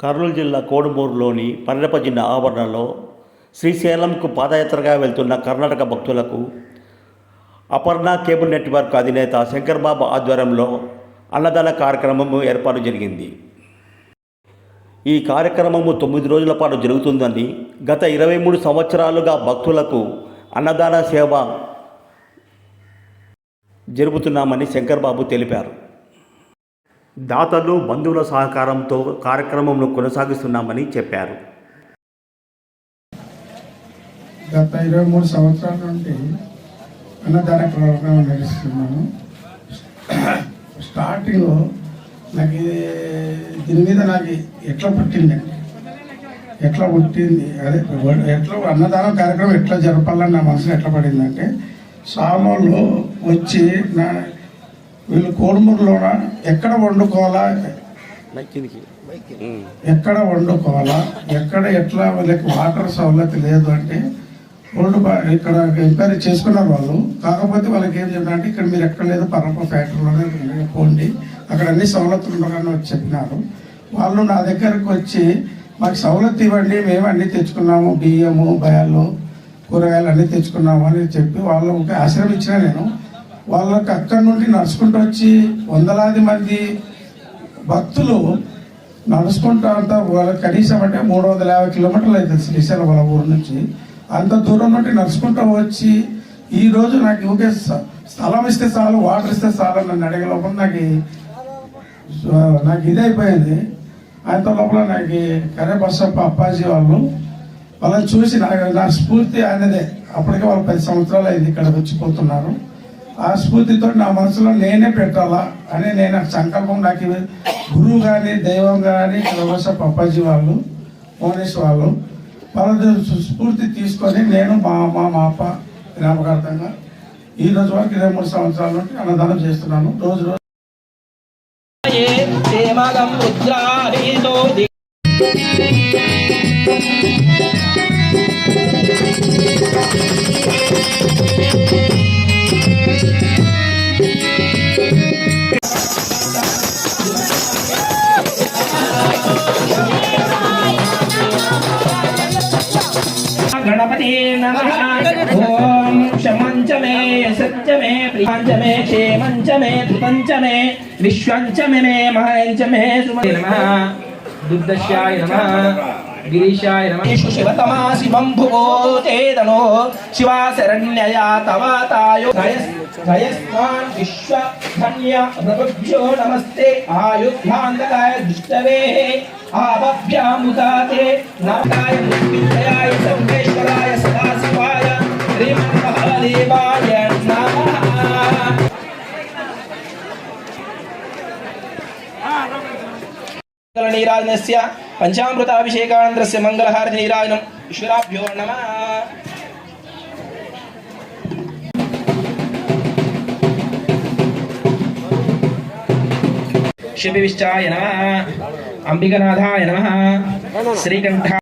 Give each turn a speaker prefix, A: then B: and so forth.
A: కర్నూలు జిల్లా కోడుమూరులోని పరిరప జిన్న ఆవరణలో శ్రీశైలంకు పాదయాత్రగా వెళ్తున్న కర్ణాటక భక్తులకు అపర్ణ కేబుల్ నెట్వర్క్ అధినేత శంకర్ బాబు ఆధ్వర్యంలో అన్నదాన కార్యక్రమము ఏర్పాటు జరిగింది. ఈ కార్యక్రమము తొమ్మిది రోజుల పాటు జరుగుతుందని గత ఇరవై మూడు సంవత్సరాలుగా భక్తులకు అన్నదాన సేవ జరుపుతున్నామని శంకర్బాబు తెలిపారు. దాతలు బంధువుల సహకారంతో కార్యక్రమంలో కొనసాగిస్తున్నామని చెప్పారు.
B: గత ఇరవై మూడు సంవత్సరాల నుండి అన్నదాన ప్రోగ్రాం నడుస్తున్నాను స్టార్టింగ్ నాకు ఇది దీని మీద నాకు ఎట్లా పుట్టిందండి ఎట్లా పుట్టింది? అదే ఎట్లా అన్నదానం కార్యక్రమం ఎట్లా జరపాలని నా మనసులో ఎట్లా పడిందంటే సామోళ్ళు వచ్చి నా వీళ్ళు కోడుమూరులోన? ఎక్కడ వండుకోవాలా? ఎక్కడ వండుకోవాలా? ఎక్కడ ఎట్లా వాళ్ళకి వాటర్ సౌలత్ లేదు అంటే వండు ఇక్కడ ఎంక్వైరీ చేసుకున్నారు వాళ్ళు. కాకపోతే వాళ్ళకి ఏం చెప్పినంటే ఇక్కడ మీరు ఎక్కడ లేదు పరప ఫ్యాక్టరీలోనే పోండి. అక్కడ అన్ని సౌలతులు ఉండాలని వచ్చి చెప్పినారు. వాళ్ళు నా దగ్గరకు వచ్చి మాకు సౌలత్ ఇవ్వండి మేము అన్ని తెచ్చుకున్నాము బియ్యము బయాలు కూరగాయలు అన్ని తెచ్చుకున్నాము అని చెప్పి వాళ్ళకి ఆశ్రయం ఇచ్చిన నేను. వాళ్ళకి అక్కడి నుండి నడుచుకుంటూ వచ్చి వందలాది మంది భక్తులు నడుచుకుంటూ అంతా వాళ్ళ కనీసం అంటే మూడు వందల యాభై కిలోమీటర్లు అవుతుంది శ్రీశైలం వాళ్ళ ఊరు నుంచి అంత దూరం నుండి నడుచుకుంటూ వచ్చి ఈరోజు నాకు ఊకే స్థలం ఇస్తే చాలు వాటర్ ఇస్తే చాలు నన్ను అడిగే లోపల నాకు నాకు ఇది అయిపోయింది. అంత లోపల నాకు కరే బస్సప్ప అప్పాజీ వాళ్ళు వాళ్ళని చూసి నాకు నా స్ఫూర్తి అనేదే అప్పటికే వాళ్ళు పది సంవత్సరాలు అయింది ఇక్కడ వచ్చిపోతున్నారు. ఆ స్ఫూర్తితో నా మనసులో నేనే పెట్టాలా అని నేను సంకల్పం నాకు గురువు కానీ దైవం కానీ బసప్ప పప్పాజీ వాళ్ళు మోనీష్ వాళ్ళు వాళ్ళ స్ఫూర్తి తీసుకొని నేను మా అమ్మ మా అప్ప జ్ఞాపకార్థంగా ఈ రోజు వరకు ఇరవై మూడు సంవత్సరాల నుండి అన్నదానం చేస్తున్నాను. రోజు రోజు
C: गणपते नमः। ओम शमंच मे सत्य मे प्रियाञ्च मे क्षेमं मे धृतं मे विश्वंच च मे मे महं मे सुमते नमः। दुग्धस्याय नमः। गिरीशाय नमः। शिवतमा शिवं भुवो ते दनो शिवा शरण्यया तवातायो विश्व विश्वधन्य प्रभुभ्यो नमस्ते। आयुध्यान्तकाय दुष्टवे। आवभ्यामुदाते नाथाय मुक्तिजयाय सम्ये। నీరాజనస్య పంచామృతాభిషేకానంద్రస్య మంగళహారతి నీరాజనం ఈశ్వరాభ్యో నమ. శివిష్టాయ నమ. అంబికనాథాయ నమ. శ్రీకంఠ